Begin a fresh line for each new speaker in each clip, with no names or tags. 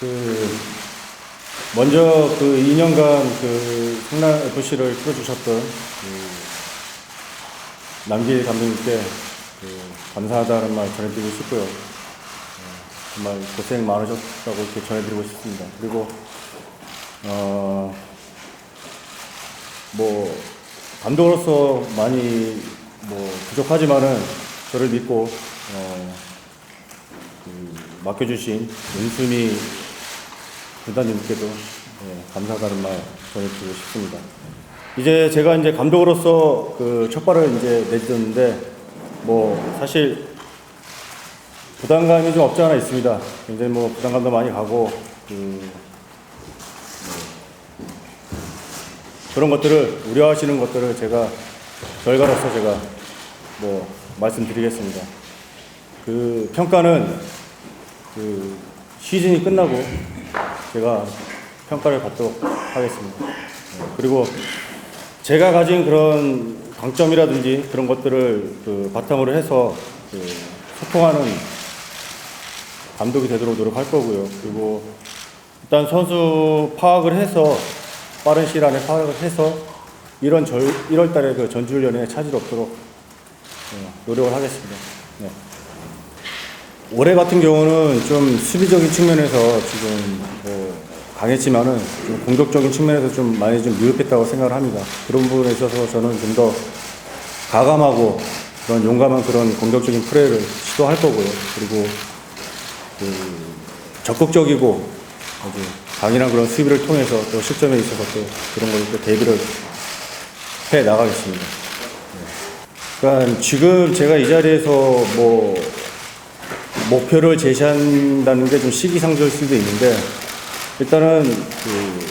그 먼저 그 2년간 그 성남 FC를 풀어주셨던 그 남길 감독님께 그 감사하다는 말 전해드리고 싶고요. 어, 정말 고생 많으셨다고 이렇게 전해드리고 싶습니다. 그리고 어, 뭐 감독으로서 많이 뭐 부족하지만은 저를 믿고 어, 그 맡겨주신 은수미 부단님께도 예, 감사하다는 말 전해드리고 싶습니다. 이제 제가 이제 감독으로서 그 첫 발을 이제 내딛었는데 뭐 사실 부담감이 좀 없지 않아 있습니다. 굉장히 뭐 부담감도 많이 가고 그 그런 것들을 우려하시는 것들을 제가 결과로서 제가 뭐 말씀드리겠습니다. 그 평가는 그 시즌이 끝나고 제가 평가를 받도록 하겠습니다. 네, 그리고 제가 가진 그런 강점이라든지 그런 것들을 그 바탕으로 해서 그 소통하는 감독이 되도록 노력할 거고요. 그리고 일단 선수 파악을 해서 빠른 시일 안에 파악을 해서 이런 절, 1월 달에 그 전주훈련에 차질 없도록 네, 노력을 하겠습니다. 네. 올해 같은 경우는 좀 수비적인 측면에서 지금 뭐 강했지만은 좀 공격적인 측면에서 좀 많이 좀 미흡했다고 생각을 합니다. 그런 부분에 있어서 저는 좀 더 가감하고 그런 용감한 그런 공격적인 플레이를 시도할 거고요. 그리고 그 적극적이고 아주 강인한 그런 수비를 통해서 또 실점에 있어서 또 그런 걸또 대비를 해 나가겠습니다. 네. 그러니까 지금 제가 이 자리에서 뭐 목표를 제시한다는 게 좀 시기상조일 수도 있는데 일단은 그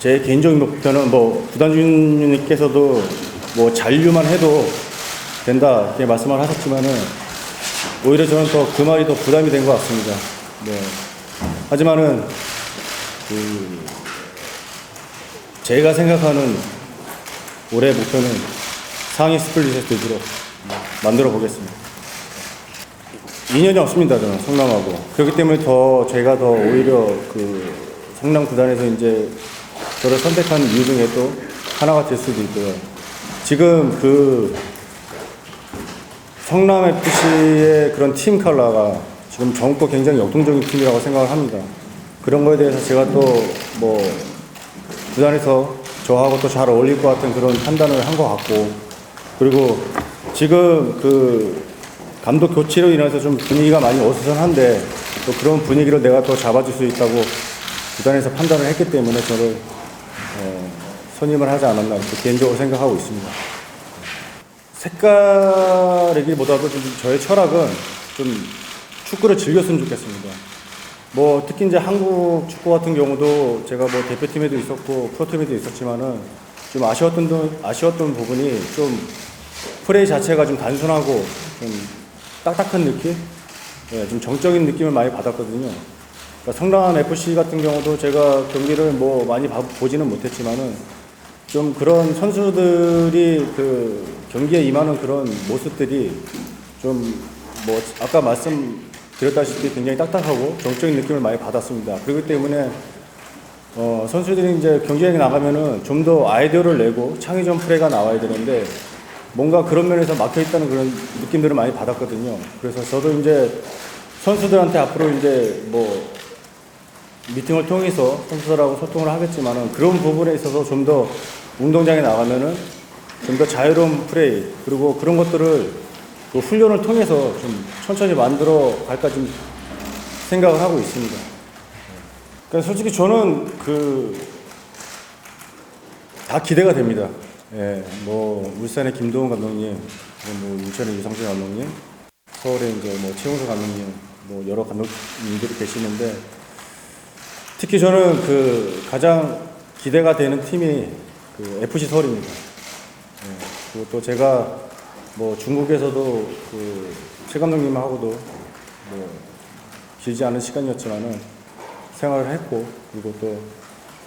제 개인적인 목표는 뭐 부단주님께서도 뭐 잔류만 해도 된다 이렇게 말씀을 하셨지만은 오히려 저는 더 그 말이 더 부담이 된 것 같습니다. 네. 하지만은 그 제가 생각하는 올해 목표는 상위 스플릿에서 들도록 만들어 보겠습니다. 인연이 없습니다, 저는 성남하고. 그렇기 때문에 더 제가 더 오히려 그 성남 구단에서 이제 저를 선택한 이유 중에 또 하나가 될 수도 있고요. 지금 그 성남 FC의 그런 팀 컬러가 지금 전국 굉장히 역동적인 팀이라고 생각을 합니다. 그런 거에 대해서 제가 또 뭐 구단에서 저하고 또 잘 어울릴 것 같은 그런 판단을 한 것 같고 그리고 지금 그 감독 교체로 인해서 좀 분위기가 많이 어수선한데 또 그런 분위기를 내가 더 잡아줄 수 있다고 구단에서 판단을 했기 때문에 저를 어, 선임을 하지 않았나 이렇게 개인적으로 생각하고 있습니다. 색깔이기보다도 좀 저의 철학은 좀 축구를 즐겼으면 좋겠습니다. 뭐 특히 이제 한국 축구 같은 경우도 제가 뭐 대표팀에도 있었고 프로팀에도 있었지만은 좀 아쉬웠던 부- 아쉬웠던 부분이 좀 플레이 자체가 좀 단순하고 좀 딱딱한 느낌, 예, 좀 정적인 느낌을 많이 받았거든요. 그러니까 성남 FC 같은 경우도 제가 경기를 뭐 많이 봐- 보지는 못했지만은 좀 그런 선수들이 그 경기에 임하는 그런 모습들이 좀 뭐 아까 말씀드렸다시피 굉장히 딱딱하고 정적인 느낌을 많이 받았습니다. 그렇기 때문에 어, 선수들이 이제 경기에 나가면은 좀 더 아이디어를 내고 창의적 플레이가 나와야 되는데 뭔가 그런 면에서 막혀 있다는 그런 느낌들을 많이 받았거든요. 그래서 저도 이제 선수들한테 앞으로 이제 뭐 미팅을 통해서 선수들하고 소통을 하겠지만은 그런 부분에 있어서 좀 더 운동장에 나가면은 좀 더 자유로운 플레이 그리고 그런 것들을 그 훈련을 통해서 좀 천천히 만들어 갈까 좀 생각을 하고 있습니다. 그러니까 솔직히 저는 그 다 기대가 됩니다. 예, 뭐 울산의 김도훈 감독님, 뭐 인천의 유상준 감독님, 서울의 이제 뭐 최용수 감독님, 뭐 여러 감독님들이 계시는데 특히 저는 그 가장 기대가 되는 팀이 그 FC 서울입니다. 예, 그리고 또 제가 뭐 중국에서도 그 최 감독님하고도 뭐 길지 않은 시간이었지만은 생활을 했고 그리고 또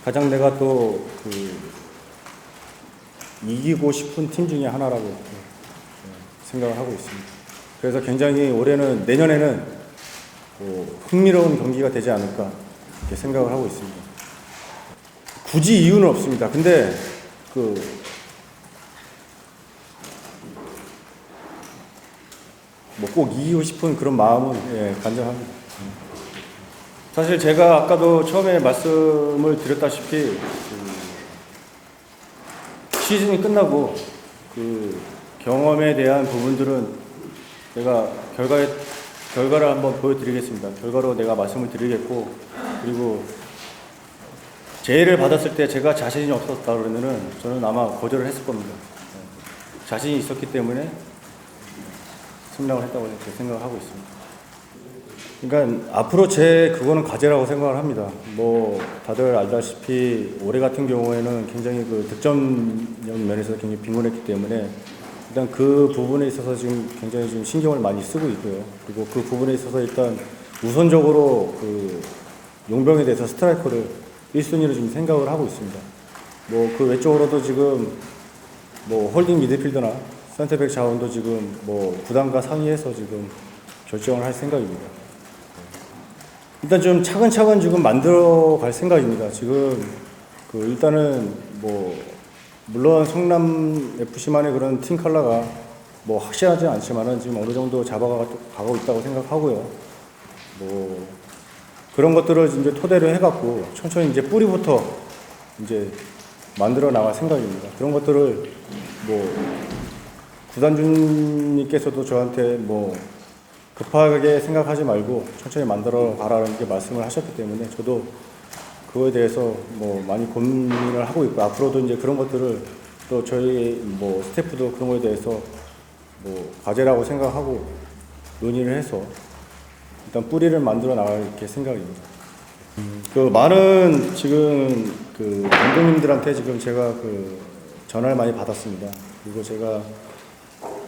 가장 내가 또그 이기고 싶은 팀 중에 하나라고 생각을 하고 있습니다. 그래서 굉장히 올해는 내년에는 뭐 흥미로운 경기가 되지 않을까 이렇게 생각을 하고 있습니다. 굳이 이유는 없습니다. 근데 그 뭐 꼭 이기고 싶은 그런 마음은 예, 간절합니다. 사실 제가 아까도 처음에 말씀을 드렸다시피 그 시즌이 끝나고 그 경험에 대한 부분들은 제가 결과에 결과를 한번 보여드리겠습니다. 결과로 내가 말씀을 드리겠고 그리고 제의를 받았을 때 제가 자신이 없었다 그러면은 저는 아마 거절을 했을 겁니다. 네. 자신이 있었기 때문에 승낙을 했다고 이렇게 생각을 하고 있습니다. 그러니까 앞으로 제 그거는 과제라고 생각을 합니다. 뭐 다들 알다시피 올해 같은 경우에는 굉장히 그 득점력 면에서 굉장히 빈곤했기 때문에 일단 그 부분에 있어서 지금 굉장히 지금 신경을 많이 쓰고 있고요. 그리고 그 부분에 있어서 일단 우선적으로 그 용병에 대해서 스트라이커를 1순위로 지금 생각을 하고 있습니다. 뭐 그 외적으로도 지금 뭐 홀딩 미드필더나 센터백 자원도 지금 뭐 구단과 상의해서 지금 결정을 할 생각입니다. 일단 좀 차근차근 지금 만들어 갈 생각입니다. 지금 그 일단은 뭐 물론 성남 FC만의 그런 팀 컬러가 뭐 확실하지 않지만은 지금 어느 정도 잡아가고 있다고 생각하고요. 뭐 그런 것들을 이제 토대로 해갖고 천천히 이제 뿌리부터 이제 만들어 나갈 생각입니다. 그런 것들을 뭐 구단주님께서도 저한테 뭐 급하게 생각하지 말고 천천히 만들어 가라는 게 말씀을 하셨기 때문에 저도 그거에 대해서 뭐 많이 고민을 하고 있고 앞으로도 이제 그런 것들을 또 저희 뭐 스태프도 그런 거에 대해서 뭐 과제라고 생각하고 논의를 해서 일단 뿌리를 만들어 나갈 이렇게 생각입니다. 그 많은 지금 그 감독님들한테 지금 제가 그 전화를 많이 받았습니다. 그리고 제가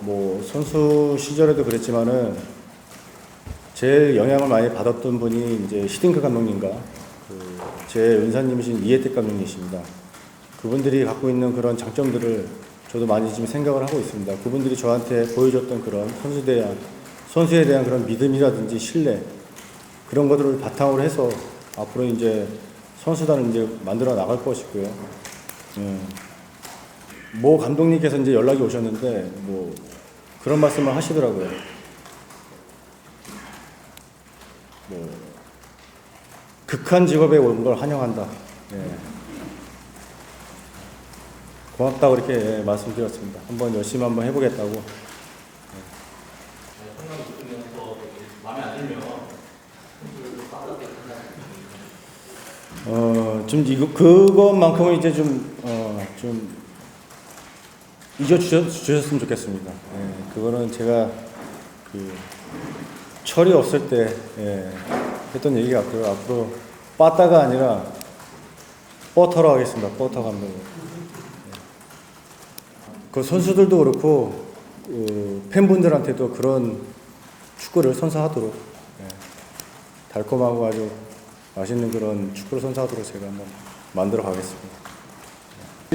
뭐 선수 시절에도 그랬지만은 제일 영향을 많이 받았던 분이 이제 시딩크 감독님과 그제 은사님이신 이혜택 감독님이십니다. 그분들이 갖고 있는 그런 장점들을 저도 많이 지금 생각을 하고 있습니다. 그분들이 저한테 보여줬던 그런 선수에 대한 선수에 대한 그런 믿음이라든지 신뢰 그런 것들을 바탕으로 해서 앞으로 이제 선수단을 이제 만들어 나갈 것이고요. 음. 모 감독님께서 이제 연락이 오셨는데 뭐 그런 말씀을 하시더라고요. 뭐 극한 직업에 온 걸 환영한다. 예. 고맙다고 이렇게 예, 말씀드렸습니다. 한번 열심히 한번 해보겠다고. 어, 좀 이거 그것만큼은 이제 좀 어, 좀 잊어 주셨 으면 좋겠습니다. 예, 그거는 제가 그 철이 없을 때 예, 했던 얘기 같고요. 앞으로 빠따가 아니라 뻐터로 하겠습니다. 뻐터 감독. 그 선수들도 그렇고 그 팬분들한테도 그런 축구를 선사하도록 예, 달콤하고 아주 맛있는 그런 축구를 선사하도록 제가 한번 만들어 가겠습니다.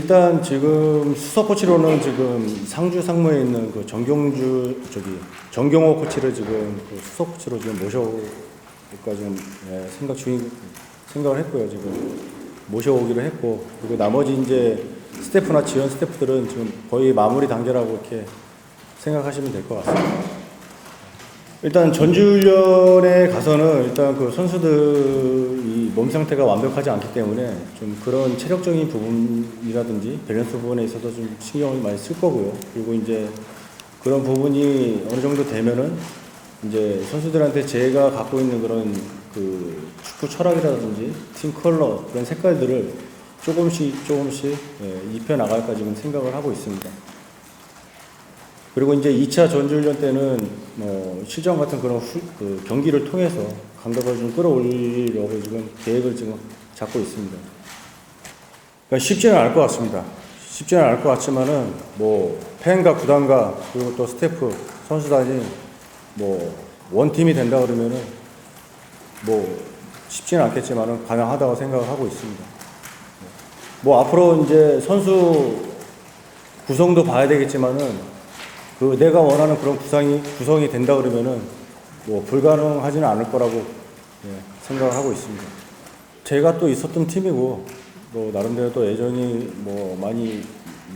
일단 지금 수석 코치로는 지금 상주 상무에 있는 그 정경주 저기 정경호 코치를 지금 그 수석 코치로 지금 모셔올까 지금 예, 생각 중인 생각을 했고요 지금 모셔오기로 했고 그리고 나머지 이제 스태프나 지원 스태프들은 지금 거의 마무리 단계라고 이렇게 생각하시면 될 것 같습니다. 일단 전주훈련에 가서는 일단 그 선수들이 몸 상태가 완벽하지 않기 때문에 좀 그런 체력적인 부분이라든지 밸런스 부분에 있어서 좀 신경을 많이 쓸 거고요. 그리고 이제 그런 부분이 어느 정도 되면은 이제 선수들한테 제가 갖고 있는 그런 그 축구 철학이라든지 팀 컬러 그런 색깔들을 조금씩 조금씩 예, 입혀 나갈까 지금 생각을 하고 있습니다. 그리고 이제 2차 전주훈련 때는 뭐 실전 같은 그런 후, 그 경기를 통해서 감각을 좀 끌어올리려고 지금 계획을 지금 잡고 있습니다. 그러니까 쉽지는 않을 것 같습니다. 쉽지는 않을 것 같지만은 뭐 팬과 구단과 그리고 또 스태프 선수단이 뭐 원팀이 된다 그러면은 뭐 쉽지는 않겠지만은 가능하다고 생각을 하고 있습니다. 뭐 앞으로 이제 선수 구성도 봐야 되겠지만은 그 내가 원하는 그런 구성이 구성이 된다 그러면은 뭐 불가능하지는 않을 거라고 예, 생각을 하고 있습니다. 제가 또 있었던 팀이고 또 나름대로 또 애정이 뭐 많이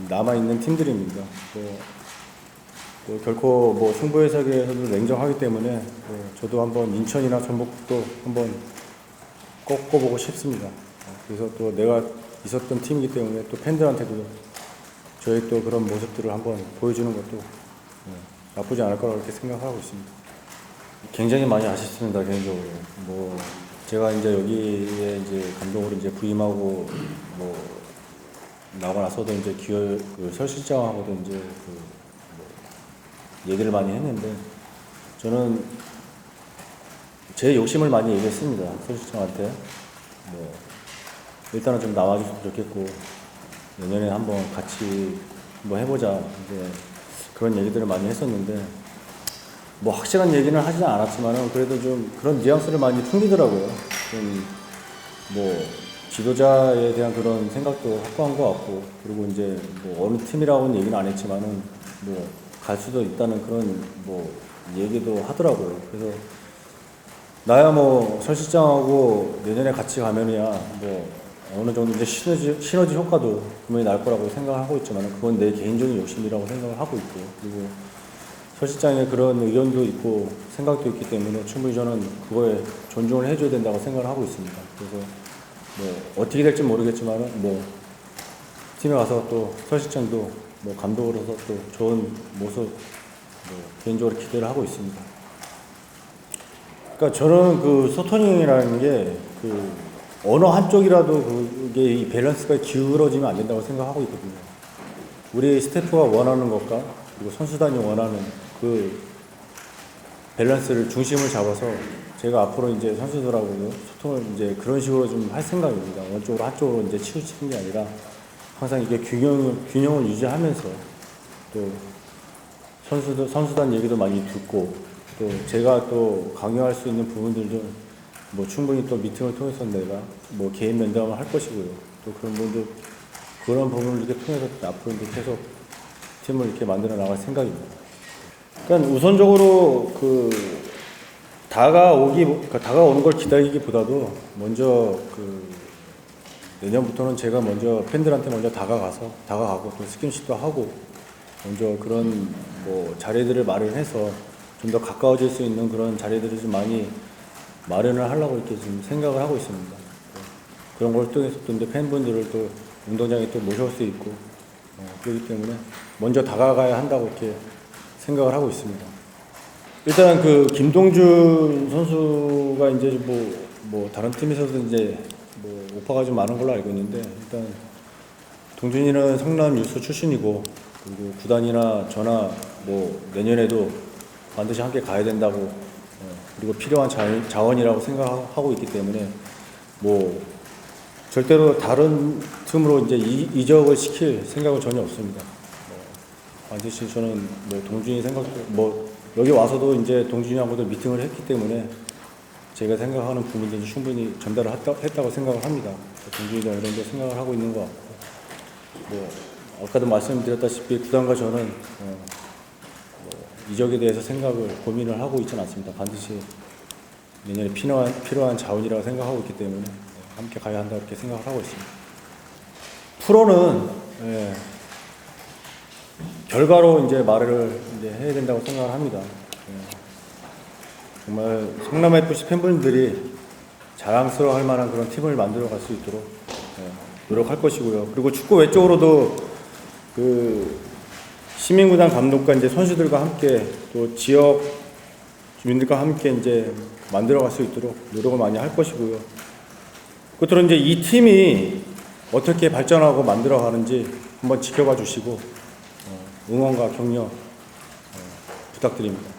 남아 있는 팀들입니다. 또, 또 결코 뭐 승부 해석에서도 냉정하기 때문에 또 저도 한번 인천이나 전북도 한번 꺾어보고 싶습니다. 그래서 또 내가 있었던 팀이기 때문에 또 팬들한테도 저희 또 그런 모습들을 한번 보여주는 것도 네, 나쁘지 않을 거라고 이렇게 생각하고 있습니다. 굉장히 많이 아쉽습니다 개인적으로. 뭐 제가 이제 여기에 이제 감독으로 이제 부임하고 뭐 나고 나서도 이제 기열 그설 실장하고도 이제 그 뭐 얘기를 많이 했는데 저는 제 욕심을 많이 얘기했습니다 설 실장한테 뭐 일단은 좀 나와줬으면 좋겠고 내년에 한번 같이 뭐 해보자 이제 그런 얘기들을 많이 했었는데 뭐 확실한 얘기는 하지는 않았지만은 그래도 좀 그런 뉘앙스를 많이 풍기더라고요. 좀 뭐 지도자에 대한 그런 생각도 확고한 것 같고 그리고 이제 뭐 어느 팀이라고는 얘기는 안 했지만은 뭐 갈 수도 있다는 그런 뭐 얘기도 하더라고요. 그래서 나야 뭐 설실장하고 내년에 같이 가면이야 뭐 어느 정도 이제 시너지, 시너지 효과도 분명히 날 거라고 생각을 하고 있지만 그건 내 개인적인 욕심이라고 생각을 하고 있고 그리고 설 실장의 그런 의견도 있고 생각도 있기 때문에 충분히 저는 그거에 존중을 해줘야 된다고 생각을 하고 있습니다. 그래서 뭐 어떻게 될지 모르겠지만은 뭐 팀에 가서 또설 실장도 뭐 감독으로서 또 좋은 모습 뭐 개인적으로 기대를 하고 있습니다. 그러니까 저는 그 소토닝이라는 게그 어느 한쪽이라도 그게 이 밸런스가 기울어지면 안 된다고 생각하고 있거든요. 우리 스태프가 원하는 것과 그리고 선수단이 원하는 그 밸런스를 중심을 잡아서 제가 앞으로 이제 선수들하고도 소통을 이제 그런 식으로 좀 할 생각입니다. 어느 쪽으로 한쪽으로 이제 치우치는 게 아니라 항상 이게 균형을 균형을 유지하면서 또 선수들 선수단 얘기도 많이 듣고 또 제가 또 강요할 수 있는 부분들도 뭐 충분히 또 미팅을 통해서 내가 뭐 개인 면담을 할 것이고요. 또 그런 부분들 그런 부분을 이렇게 통해서 앞으로 이제 계속 팀을 이렇게 만들어 나갈 생각입니다. 그러니까 우선적으로 그 다가오기 그러니까 다가오는 걸 기다리기보다도 먼저 그 내년부터는 제가 먼저 팬들한테 먼저 다가가서 다가가고 또 스킨십도 하고 먼저 그런 뭐 자리들을 마련해서 좀 더 가까워질 수 있는 그런 자리들을 좀 많이 마련을 하려고 이렇게 지금 생각을 하고 있습니다. 그런 걸 통해서 또 이제 팬분들을 또 운동장에 또 모셔올 수 있고 어, 그렇기 때문에 먼저 다가가야 한다고 이렇게 생각을 하고 있습니다. 일단 그 김동준 선수가 이제 뭐, 뭐 다른 팀에서도 이제 뭐 오파가 좀 많은 걸로 알고 있는데 일단 동준이는 성남 유소 출신이고 그리고 구단이나 저나 뭐 내년에도 반드시 함께 가야 된다고 어, 그리고 필요한 자- 자원 이라고 생각하고 있기 때문에 뭐 절대로 다른 틈으로 이제 이- 이적을 시킬 생각은 전혀 없습니다. 뭐 반드시 저는 뭐 동준이 생각도 뭐 여기 와서도 이제 동준이하고도 미팅을 했기 때문에 제가 생각하는 부분들을 충분히 전달을 했다, 했다 고 생각을 합니다. 동준이도 이런 데 생각을 하고 있는 것 같고 뭐 아까도 말씀드렸다시피 구단과 저는 어, 뭐 이적에 대해서 생각을 고민을 하고 있지는 않습니다. 반드시 내년에 필요한 필요한 자원이라고 생각하고 있기 때문에 네, 함께 가야 한다 이렇게 생각을 하고 있습니다. 프로는 예, 결과로 이제 말을 이제 해야 된다고 생각을 합니다. 예, 정말 성남 FC 팬분들이 자랑스러워할 만한 그런 팀을 만들어 갈 수 있도록 예, 노력할 것이고요. 그리고 축구 외적으로도 그 시민구단 감독과 이제 선수들과 함께 또 지역 주민들과 함께 이제 만들어 갈 수 있도록 노력을 많이 할 것이고요. 끝으로 이제 이 팀이 어떻게 발전하고 만들어 가는지 한번 지켜봐 주시고 어, 응원과 격려 어, 부탁드립니다.